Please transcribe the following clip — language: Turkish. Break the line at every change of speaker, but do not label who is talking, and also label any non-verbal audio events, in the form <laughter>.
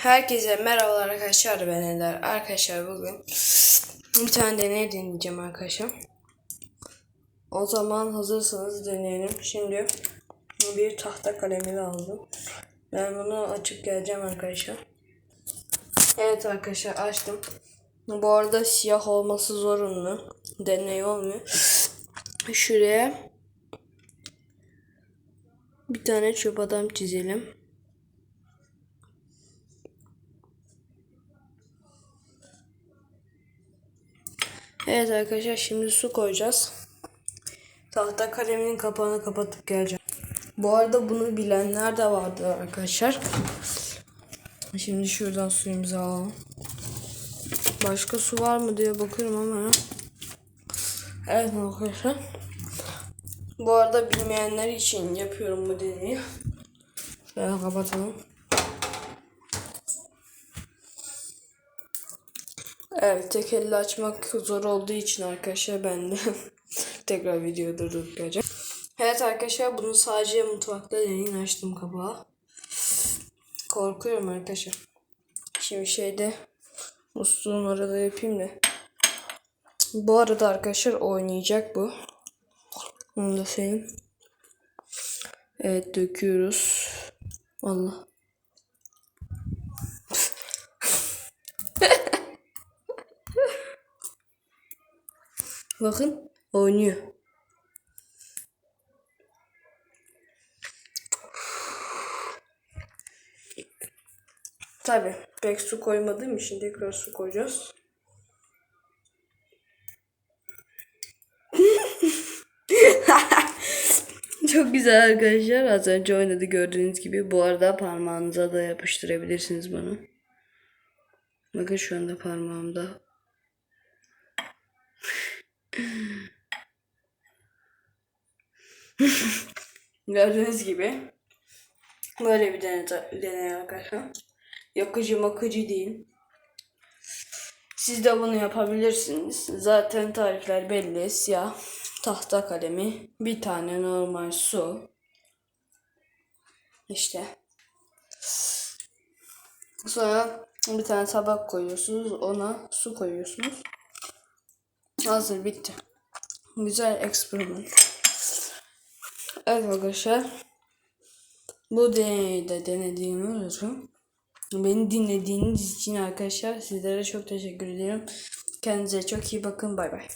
Herkese merhabalar arkadaşlar ben Ender. Arkadaşlar bugün bir tane deney deneyeceğim arkadaşlar. O zaman hazırsanız deneyelim. Şimdi bir tahta kalemi aldım. Ben bunu açıp geleceğim arkadaşlar. Evet arkadaşlar açtım. Bu arada siyah olması zorunlu. Deney olmuyor. Şuraya bir tane çöp adam çizelim. Evet arkadaşlar şimdi su koyacağız. Tahta kaleminin kapağını kapatıp geleceğim. Bu arada bunu bilenler de vardı arkadaşlar. Şimdi şuradan suyumuzu alalım. Başka su var mı diye bakıyorum ama. Evet arkadaşlar. Bu arada bilmeyenler için yapıyorum bu deneyi. Şöyle kapatalım. Evet tek elle açmak zor olduğu için arkadaşlar ben de <laughs> tekrar videoyu durdurup geleceğim. Evet arkadaşlar bunu sadece mutfakta deneyin açtım kapağı. Korkuyorum arkadaşlar. Şimdi şeyde musluğun orada yapayım da. Bu arada arkadaşlar oynayacak bu. Onu da söyleyeyim. Evet döküyoruz. Allah. Bakın oynuyor. Tabi pek su koymadığım için tekrar su koyacağız. <laughs> Çok güzel arkadaşlar. Az önce oynadı gördüğünüz gibi. Bu arada parmağınıza da yapıştırabilirsiniz bunu. Bakın şu anda parmağımda Gördüğünüz gibi böyle bir deney, deney arkadaşlar. Yakıcı makıcı değil. Siz de bunu yapabilirsiniz. Zaten tarifler belli. Siyah tahta kalemi, bir tane normal su. İşte. Sonra bir tane tabak koyuyorsunuz. Ona su koyuyorsunuz. Hazır bitti. Güzel experiment. Evet arkadaşlar. Bu deneyde denediğimi unutun. Beni dinlediğiniz için arkadaşlar sizlere çok teşekkür ederim. Kendinize çok iyi bakın. Bay bay.